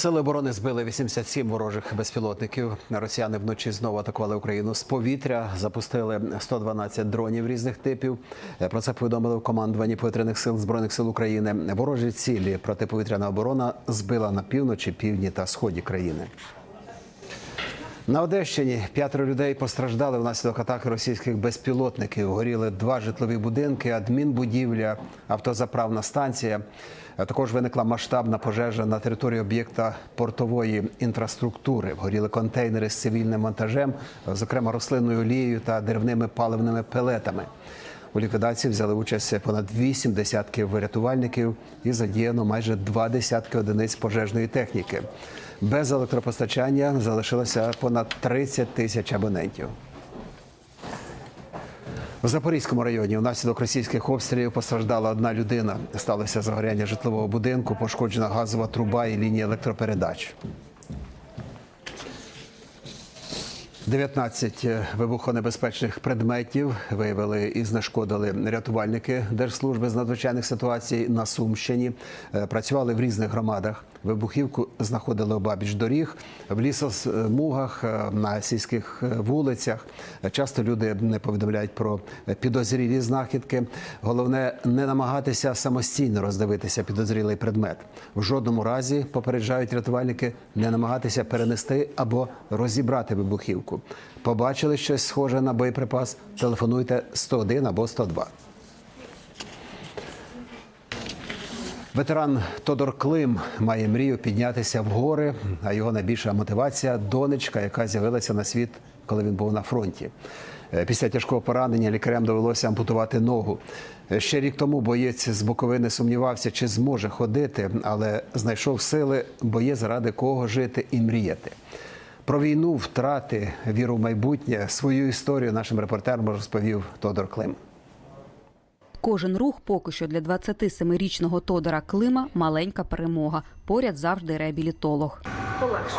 Сили оборони збили 87 ворожих безпілотників. Росіяни вночі знову атакували Україну з повітря. Запустили 112 дронів різних типів. Е, Про це повідомили в командуванні повітряних сил збройних сил України. Ворожі цілі протиповітряна оборона збила на півночі, півдні та сході країни. На Одещині п'ятеро людей постраждали внаслідок атаки російських безпілотників. Горіли два житлові будинки, адмінбудівля, автозаправна станція. Також виникла масштабна пожежа на території об'єкта портової інфраструктури. Горіли контейнери з цивільним монтажем, зокрема рослинною олією та деревними паливними пелетами. У ліквідації взяли участь понад вісім десятків рятувальників і задіяно майже два десятки одиниць пожежної техніки. Без електропостачання залишилося понад 30 тисяч абонентів. В Запорізькому районі внаслідок російських обстрілів постраждала одна людина. Сталося загоряння житлового будинку, пошкоджена газова труба і лінія електропередач. 19 вибухонебезпечних предметів виявили і знешкодили рятувальники Держслужби з надзвичайних ситуацій на Сумщині. Е, Працювали в різних громадах. Вибухівку знаходили обабіч доріг, в лісосмугах, е, на сільських е, вулицях. Часто люди не повідомляють про підозрілі знахідки. Головне не намагатися самостійно роздивитися підозрілий предмет. В жодному разі попереджають рятувальники не намагатися перенести або розібрати вибухівку. Побачили щось схоже на боєприпас? Телефонуйте 101 або 102. Ветеран Тодор Клим має мрію піднятися в гори, а його найбільша мотивація донечка, яка з'явилася на світ, коли він був на фронті. Е, Після тяжкого поранення лікарям довелося ампутувати ногу. Е, Ще рік тому боєць з Буковини сумнівався, чи зможе ходити, але знайшов сили, бо є заради кого жити і мріяти. Про війну, втрати, віру в майбутнє, свою історію нашим репортерам розповів Тодор Клим. Кожен рух поки що для 27-річного Тодора Клима маленька перемога. Поряд завжди реабілітолог. полегше.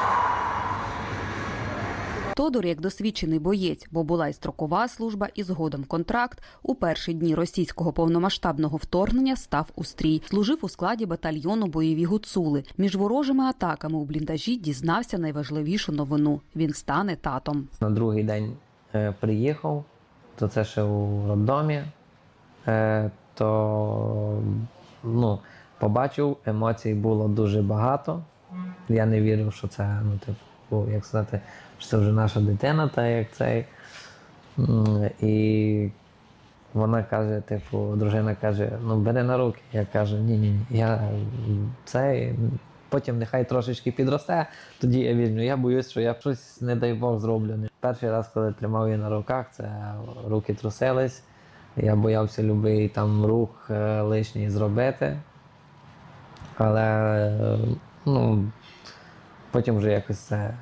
Тодор, як досвідчений боєць, бо була й строкова служба, і згодом контракт. У перші дні російського повномасштабного вторгнення став у стрій. Служив у складі батальйону бойові гуцули. Між ворожими атаками у бліндажі дізнався найважливішу новину: він стане татом. На другий день е, приїхав, то це ще у роддомі, то ну, побачив, емоцій було дуже багато. Я не вірив, що це, ну, типу, як сказати, що це вже наша дитина, та як цей. І вона каже, типу, дружина каже, ну бери на руки. Я кажу, ні, ні, ні, я цей. Потім нехай трошечки підросте, тоді я візьму. Я боюсь, що я щось, не дай Бог, зроблю. Перший раз, коли тримав її на руках, це руки трусились. Я боявся любий там рух е, лишній зробити. Але е, ну, потім вже якось це,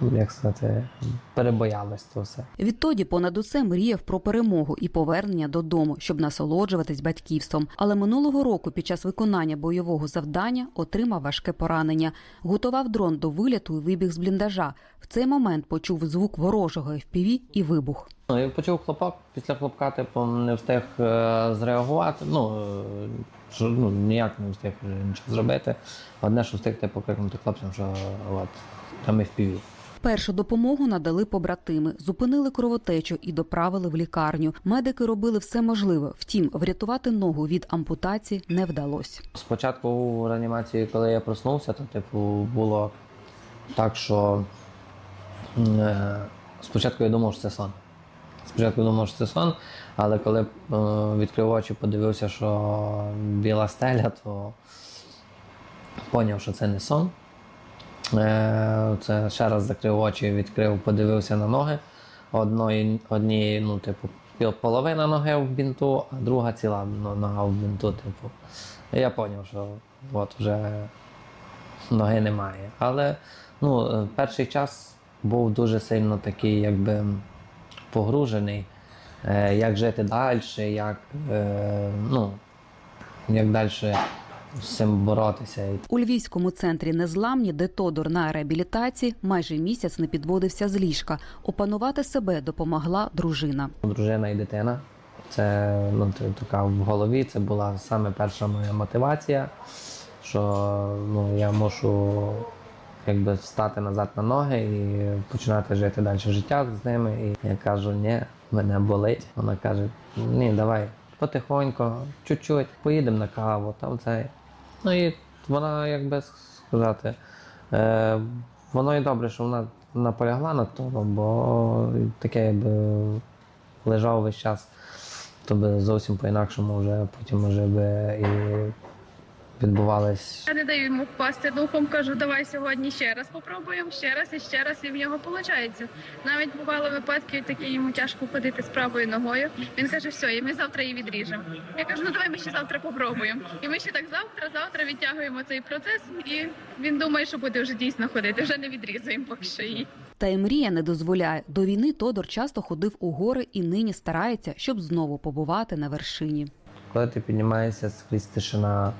як сказати, перебоялось то все. Відтоді понад усе мріяв про перемогу і повернення додому, щоб насолоджуватись батьківством. Але минулого року, під час виконання бойового завдання, отримав важке поранення. Готував дрон до виліту і вибіг з бліндажа. В цей момент почув звук ворожого FPV і вибух. Ну, я почув хлопок, після хлопка, типу, не встиг е, зреагувати. Ну, е, ну, ніяк не встиг нічого зробити. Одне, що встиг типу, крикнути хлопцям, що от, там FPV. Першу допомогу надали побратими, зупинили кровотечу і доправили в лікарню. Медики робили все можливе. Втім, врятувати ногу від ампутації не вдалося. Спочатку у реанімації, коли я проснувся, то типу, було так, що е, спочатку я думав, що це сон. Спочатку думав, що це сон, але коли е, відкрив очі, подивився, що біла стеля, то зрозумів, що це не сон. Е, Це ще раз закрив очі, відкрив, подивився на ноги. Одної, однієї, ну, типу, половина ноги в бінту, а друга ціла ну, нога в бінту. Типу. Я зрозумів, що от вже ноги немає. Але ну, е, перший час був дуже сильно такий, якби погружений, е, як жити далі, як, е, ну, як далі з цим боротися. У львівському центрі незламні, де Тодор на реабілітації, майже місяць не підводився з ліжка. Опанувати себе допомогла дружина. дружина і дитина. Це ну, т- така в голові. Це була саме перша моя мотивація, що ну, я мушу якби стати назад на ноги і починати жити далі життя з ними. І я кажу, ні, мене болить. Вона каже, ні, давай потихоньку, чуть-чуть, поїдемо на каву, там це. Ну і вона, як би сказати, е, воно і добре, що вона наполягла на тому, бо таке якби лежав весь час, то би зовсім по-інакшому вже потім вже би і відбувалось Я не даю йому впасти духом, кажу, давай сьогодні ще раз попробуємо, ще раз і ще раз, і в нього виходить. Навіть бували випадки, такі йому тяжко ходити з правою ногою. Він каже, все, і ми завтра її відріжемо. Я кажу, ну давай ми ще завтра попробуємо. І ми ще так завтра, завтра відтягуємо цей процес, і він думає, що буде вже дійсно ходити. Вже не відрізуємо поки що її. Та й мрія не дозволяє. До війни Тодор часто ходив у гори і нині старається, щоб знову побувати на вершині. коли ти піднімаєшся скрізь тишина,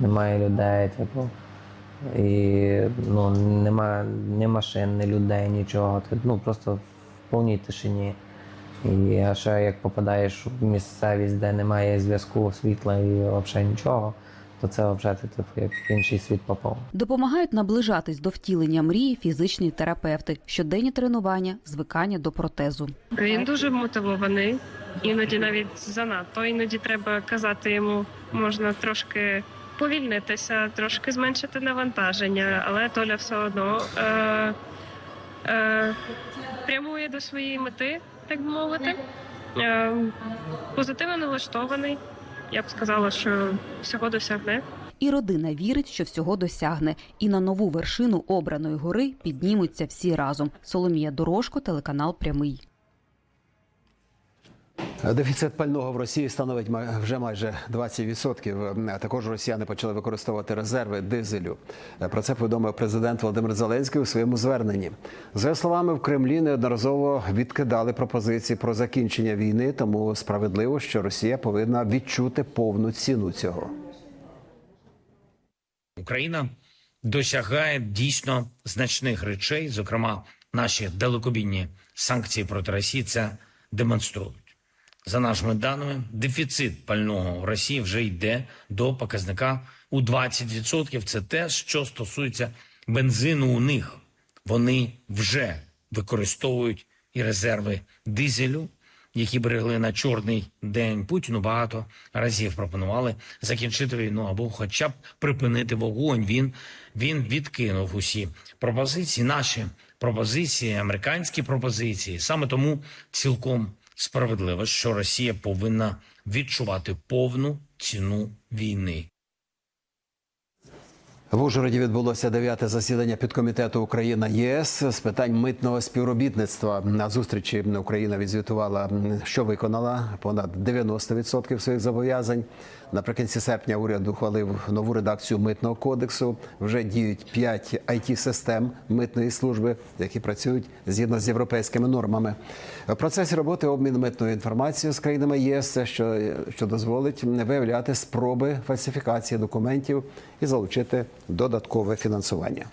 немає людей, типу, і ну, немає ні машин, ні людей, нічого. Ти ну, просто в повній тишині. І а ще як попадаєш в місцевість, де немає зв'язку, світла і взагалі нічого, то це взагалі ти типу, як в інший світ попав. Допомагають наближатись до втілення мрії фізичні терапевти, щоденні тренування, звикання до протезу. Він дуже мотивований, іноді навіть занадто. Іноді треба казати йому, можна трошки повільнитися, трошки зменшити навантаження, але Толя все одно е, е, прямує до своєї мети, так би мовити. Е, позитивно налаштований. Я б сказала, що всього досягне. І родина вірить, що всього досягне, і на нову вершину обраної гори піднімуться всі разом. Соломія Дорожко, телеканал Прямий. Дефіцит пального в Росії становить вже майже 20%. Також росіяни почали використовувати резерви дизелю. Про це повідомив президент Володимир Зеленський у своєму зверненні. За словами, в Кремлі неодноразово відкидали пропозиції про закінчення війни, тому справедливо, що Росія повинна відчути повну ціну цього. Україна досягає дійсно значних речей, зокрема, наші далекобійні санкції проти Росії це демонструють. За нашими даними, дефіцит пального в Росії вже йде до показника у 20%. Це те, що стосується бензину у них. Вони вже використовують і резерви дизелю, які берегли на чорний день Путіну багато разів пропонували закінчити війну або хоча б припинити вогонь. Він, він відкинув усі пропозиції, наші пропозиції, американські пропозиції. Саме тому цілком справедливо, що Росія повинна відчувати повну ціну війни. В Ужгороді відбулося дев'яте засідання підкомітету Україна ЄС з питань митного співробітництва. На зустрічі Україна відзвітувала, що виконала понад 90% своїх зобов'язань. Наприкінці серпня уряд ухвалив нову редакцію митного кодексу. Вже діють 5 it систем митної служби, які працюють згідно з європейськими нормами. В процесі роботи обмін митною інформацією з країнами ЄС, що, що дозволить виявляти спроби фальсифікації документів і залучити додаткове фінансування.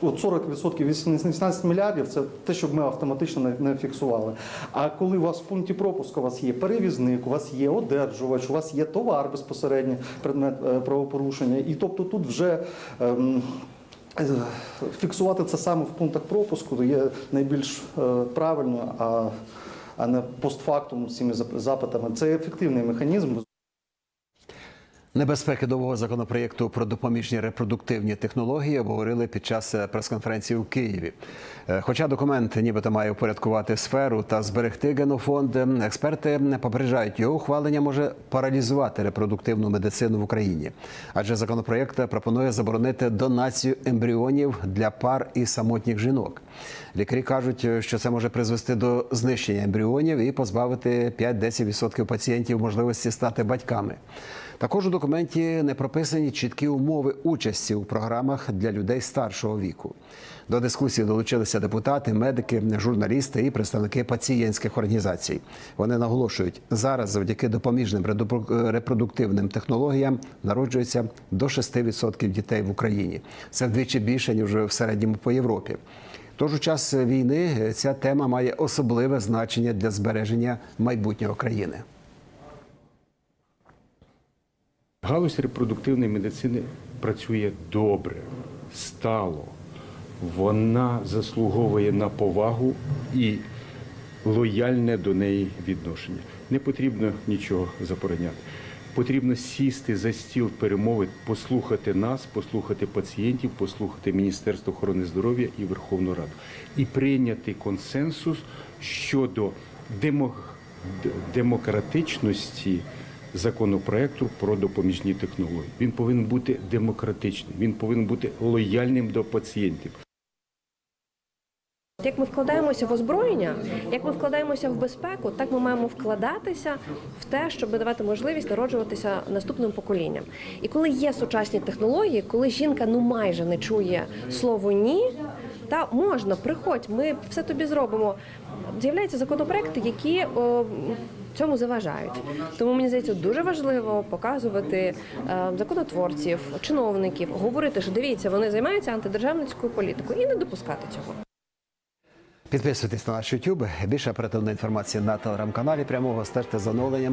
От 40% від 18 мільярдів це те, щоб ми автоматично не, фіксували. А коли у вас в пункті пропуску у вас є перевізник, у вас є одержувач, у вас є товар безпосередньо, предмет е, правопорушення, і тобто тут вже. ем, е, Фіксувати це саме в пунктах пропуску є найбільш е, правильно, а не постфактум з цими запитами. Це ефективний механізм. Небезпеки нового законопроєкту про допоміжні репродуктивні технології обговорили під час е, прес-конференції у Києві. Е, Хоча документ нібито має упорядкувати сферу та зберегти генофонд, е, експерти попереджають, його ухвалення може паралізувати репродуктивну медицину в Україні. Адже законопроєкт пропонує заборонити донацію ембріонів для пар і самотніх жінок. Лікарі кажуть, е, що це може призвести до знищення ембріонів і позбавити 5-10% пацієнтів можливості стати батьками. Також у документі не прописані чіткі умови участі у програмах для людей старшого віку. До дискусії долучилися депутати, медики, журналісти і представники пацієнтських організацій. Вони наголошують, зараз завдяки допоміжним репродуктивним технологіям народжується до 6% дітей в Україні. Це вдвічі більше ніж в середньому по Європі. Тож у час війни ця тема має особливе значення для збереження майбутнього країни. Галузь репродуктивної медицини працює добре, стало. Вона заслуговує на повагу і лояльне до неї відношення. Не потрібно нічого забороняти. Потрібно сісти за стіл перемови, послухати нас, послухати пацієнтів, послухати Міністерство охорони здоров'я і Верховну Раду і прийняти консенсус щодо демократичності законопроекту про допоміжні технології. Він повинен бути демократичним, він повинен бути лояльним до пацієнтів. Як ми вкладаємося в озброєння, як ми вкладаємося в безпеку, так ми маємо вкладатися в те, щоб давати можливість народжуватися наступним поколінням. І коли є сучасні технології, коли жінка ну майже не чує слово ні, та можна, приходь, ми все тобі зробимо. З'являються законопроекти, які о, цьому заважають. Тому мені здається, дуже важливо показувати е, законотворців, чиновників, говорити, що дивіться, вони займаються антидержавницькою політикою і не допускати цього. Підписуйтесь на наш YouTube. Більше оперативної інформації на телеграм-каналі. Прямого стежте за оновленнями